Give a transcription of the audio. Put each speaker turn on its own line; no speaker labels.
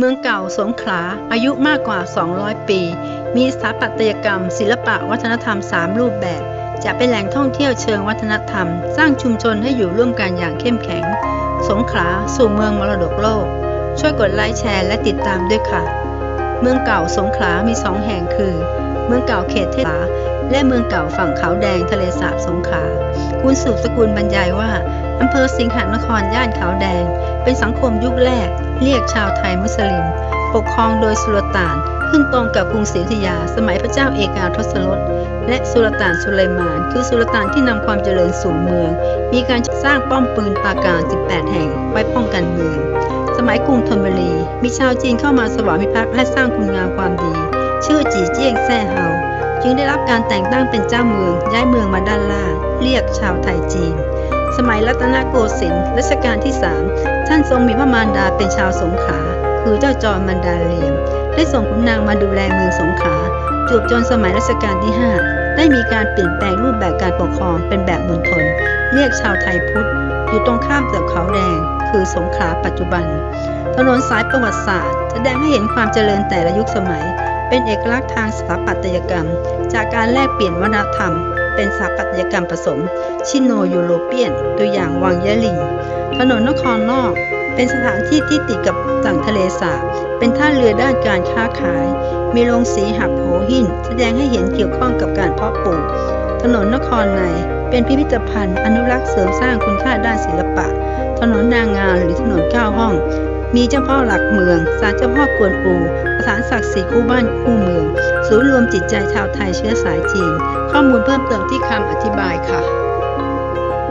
เมืองเก่าสงขลาอายุมากกว่า 200 ปี มีสถาปัตยกรรม ศิลปะวัฒนธรรม 3 รูปแบบ จะเป็นแหล่งท่องเที่ยวเชิงวัฒนธรรม สร้างชุมชนให้อยู่ร่วมกันอย่างเข้มแข็ง สงขลาสู่เมืองมรดกโลก ช่วยกดไลค์แชร์และติดตามด้วยค่ะ เมืองเก่าสงขลามีสองแห่งคือ เมืองเก่าเขตเทศบาลและเมืองเก่าฝั่งเขาแดงทะเลสาบสงขลาคุณสืบสกุลบรรยายว่า อำเภอสิงหนครย่านขาวแดง เป็นสังคมยุคแรก เรียกชาวไทยมุสลิม ปกครองโดยสุลต่าน ขึ้นตรงกับกรุงศรีอยุธยา สมัยพระเจ้าเอกาทศรสและสุลต่านสุไลมาน คือสุลต่านที่นำความเจริญสู่เมือง มีการสร้างป้อมปืนปราการ 18 แห่งไว้ป้องกันเมือง สมัยกรุงธนบุรี มีชาวจีนเข้ามาสวามิภักดิ์และสร้างคุณงามความดี ชื่อจีเจี้ยงแซ่เฮาจึงได้รับการแต่งตั้งเป็นเจ้าเมืองย้ายเมืองมาด้านล่าง เรียกชาวไทยจีน สมัยรัตนโกสินทร์รัชกาลที่3ท่านทรงมีพระมารดาเป็นชาวสงขลาคือเจ้าจอมมันดาเรียม ได้ส่งขุนนางมาดูแลเมืองสงขลาจวบจนสมัยรัชกาลที่ 5 ได้มีการเปลี่ยนแปลงรูปแบบการปกครองเป็นแบบมณฑลเรียกชาวไทยพุทธ อยู่ตรงข้ามกับเขาแดง คือสงขลาปัจจุบัน ถนนสายประวัติศาสตร์ แสดงให้เห็นความเจริญแต่ละยุคสมัย เป็นเอกลักษณ์ทางสถาปัตยกรรม จากการแลกเปลี่ยนวัฒนธรรม เป็นสถาปัตยกรรมผสม ชิโนยูโรเปียน ตัวอย่างวังยะลิง ถนนนครนอก เป็นสถานที่ที่ติดกับฝั่งทะเลสาบ เป็นท่าเรือด้านการค้าขาย มีโรงสีหับโหหิน แสดงให้เห็นเกี่ยวข้องกับการเพาะปลูก ถนนนครใน เป็นพิพิธภัณฑ์อนุรักษ์เสริมสร้างคุณค่าด้านศิลปะ ถนนนางงามหรือถนนเก้าห้อง มีเจ้าพ่อหลักเมือง ศาลเจ้าพ่อกวนอูสานศักดิ์สิทธิ์คู่บ้านคู่เมือง ศูนย์รวมจิตใจชาวไทยเชื้อสายจีน ข้อมูลเพิ่มเติมที่คำอธิบายค่ะ